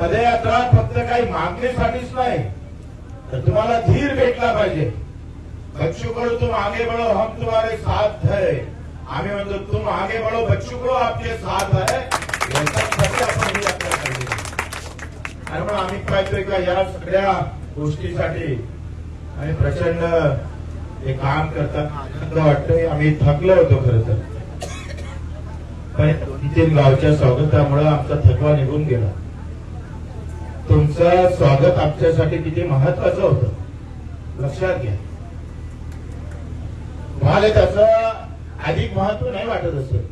पदयात्रा फक्त काही मागणीसाठीच नाही तर तुम्हाला धीर भेटला पाहिजे. बच्चू कडू तुम आगे बढ़ो हम तुम्हारे साथ है आम्ही म्हणतो तुम आगे बढ़ो बच्चू कडू आपले साथ है आणि आम्ही पाहतोय का या सगळ्या गोष्टीसाठी आणि प्रचंड हे काम करताना आनंद वाटतोय आम्ही थकलो होतो खर तर. पण दोन तीन गावच्या स्वागतामुळे आमचा थकवा निघून गेला. तुमचं स्वागत आमच्यासाठी किती महत्वाचं होतं? लक्षात घ्या. तुम्हाला त्याच अधिक महत्त्व नाही वाटत असेल.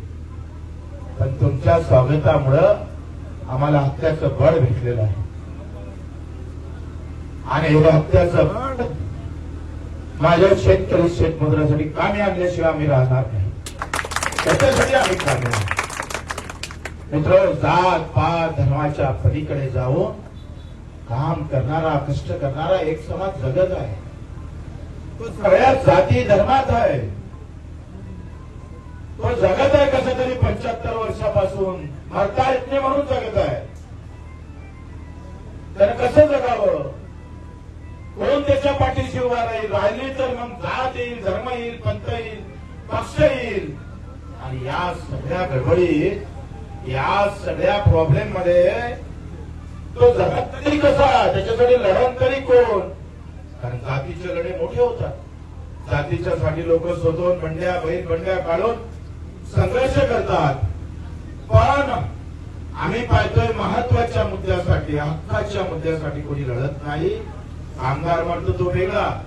पण तुमच्या स्वागतामुळं आम्हाला हत्याचं बळ भेटलेलं आहे. आणि एवढं हत्याचं बळ माझ्या शेतकरी शेतमजुरासाठी कामी आणल्याशिवाय आम्ही राहणार नाही. त्याच्यासाठी आम्ही कामी मित्र जात पात धर्माच्या पलीकडे जाऊन काम करणारा कष्ट करणारा एक समाज जगत आहे. तो सगळ्या जाती धर्मात आहे. तो जगत आहे कसं तरी पंच्याहत्तर वर्षापासून. मरता येत नाही म्हणून जगत आहे. तर कसं जगावं? कोण त्याच्या पाठीशी उभा राहील? राहिली तर मग जात येईल धर्म येईल पंथ येईल पक्ष येईल. आणि या सगळ्या गडबडीत या सगळ्या प्रॉब्लेममध्ये तो जगत तरी कसा? त्याच्यासाठी लढण तरी कोण? कारण जातीचे लढे मोठे होतात. जातीच्या साठी लोक स्वतःहून बंड्या बहीण बंड्या काढून संघर्ष करतात. पण आम्ही पाहतोय महत्त्वाच्या मुद्द्यासाठी हक्काच्या मुद्द्यासाठी कोणी लढत नाही. आमदार म्हणतो तो वेगळा.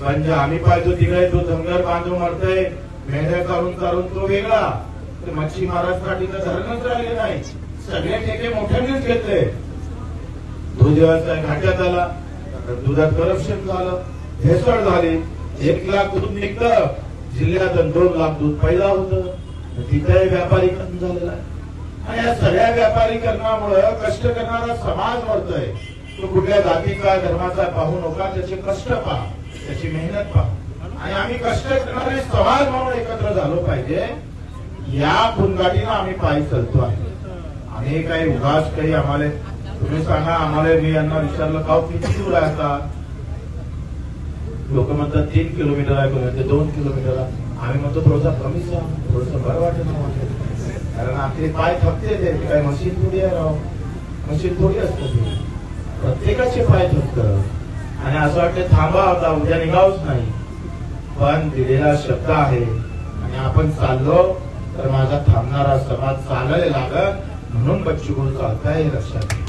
म्हणजे आम्ही पाहतो तिकडे तो धनगर बांधव मारतोय. मेंढ्या काढून काढून तो वेगळा. ते मच्छीमारांसाठी तर धरणच राहिले नाही. सगळे ठेके मोठ्यानेच घेतले. दूध व्यवसाय घाट्यात आला दुधात करप्शन झालं. भेसळ झाली. एक लाख दूध निघतं. जिल्ह्यात दोन लाख दूध पैदा होतं. तिथेही व्यापारीकरण झालेलं आहे. आणि या सगळ्या व्यापारीकरणामुळं कष्ट करणारा समाज मरतोय. तो कुठल्या जातीचा धर्माचा पाहू नका. त्याचे कष्ट पहा. त्याची मेहनत पहा. आणि आम्ही कष्ट करणारे समाज म्हणून एकत्र झालो पाहिजे. या पुनगाठीनं आम्ही पायी चालतो आहे. आणि काही उगाच काही आम्हाला तुम्ही सांगा आम्हाला मी यांना विचारलं गाव किती दूर आहे आता? लोक म्हणतात तीन किलोमीटर आहे. कोणी म्हणते दोन किलोमीटर आहे. आम्ही म्हणतो थोडंसं कमी सांग थोडंसं बरं वाटत नाही कारण आपले पाय थकते ते काय मशीन थोडी आहे राव. मशीन थोडी असते प्रत्येकाचे पाय थकत आणि असं वाटतं थांबा आता उद्या निघावच नाही. पण दिलेला शब्द आहे. आणि आपण चाललो तर माझा थांबणारा समाज चालायला लागत म्हणून बच्चू गुरु चालताय हे लक्षात घ्या.